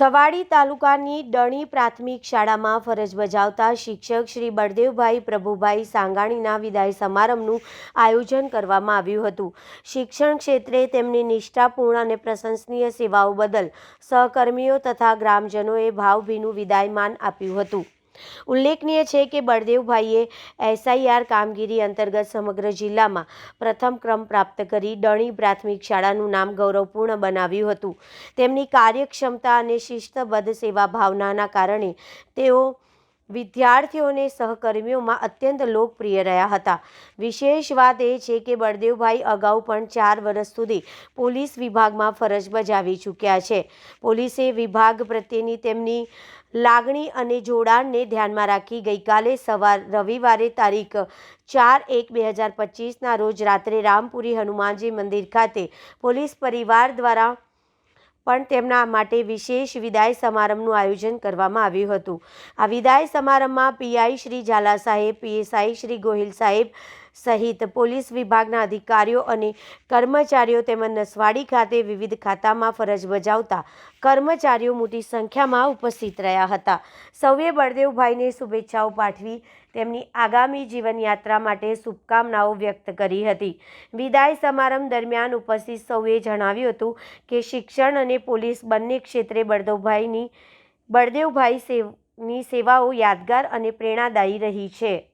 સવાડી તાલુકાની ડણી પ્રાથમિક શાળામાં ફરજ બજાવતા શિક્ષક શ્રી બળદેવભાઈ પ્રભુભાઈ સાંગાણીના વિદાય સમારંભનું આયોજન કરવામાં આવ્યું હતું. શિક્ષણ ક્ષેત્રે તેમની નિષ્ઠાપૂર્ણ અને પ્રશંસનીય સેવાઓ બદલ સહકર્મીઓ તથા ગ્રામજનોએ ભાવભીનું વિદાયમાન આપ્યું હતું. ઉલ્લેખનીય છે કે બળદેવભાઈએ એસઆઈઆર કામગીરી અંતર્ગત સમગ્ર જિલ્લામાં પ્રથમ ક્રમ પ્રાપ્ત કરી ડણી પ્રાથમિક શાળાનું નામ ગૌરવપૂર્ણ બનાવ્યું હતું. તેમની કાર્યક્ષમતા અને શિસ્તબદ્ધ સેવા ભાવનાના કારણે તેઓ વિદ્યાર્થીઓને સહકર્મીઓમાં અત્યંત લોકપ્રિય રહ્યા હતા. વિશેષ વાત એ છે કે બળદેવભાઈ અગાઉ પણ ચાર વર્ષ સુધી પોલીસ વિભાગમાં ફરજ બજાવી ચૂક્યા છે. પોલીસે વિભાગ પ્રત્યેની તેમની લાગણી અને જોડાણને ધ્યાનમાં રાખી ગઈકાલે સવાર રવિવારે તારીખ ચાર એક બે હજાર પચીસના રોજ રાત્રે રામપુરી હનુમાનજી મંદિર ખાતે પોલીસ પરિવાર દ્વારા પણ તેમના માટે વિશેષ વિદાય સમારંભનું આયોજન કરવામાં આવ્યું હતું. આ વિદાય સમારંભમાં પીઆઈ શ્રી ઝાલા સાહેબ, પીએસઆઈ શ્રી ગોહિલ સાહેબ સહિત પોલીસ વિભાગના અધિકારીઓ અને કર્મચારીઓ તેમજ નસવાડી ખાતે વિવિધ ખાતામાં ફરજ બજાવતા કર્મચારીઓ મોટી સંખ્યામાં ઉપસ્થિત રહ્યા હતા. સૌએ બળદેવભાઈને શુભેચ્છાઓ પાઠવી તેમની આગામી જીવનયાત્રા માટે શુભકામનાઓ વ્યક્ત કરી હતી. વિદાય સમારંભ દરમિયાન ઉપસ્થિત સૌએ જણાવ્યું હતું કે શિક્ષણ અને પોલીસ બંને ક્ષેત્રે બળદેવભાઈની, બળદેવભાઈ સેવની સેવાઓ યાદગાર અને પ્રેરણાદાયી રહી છે.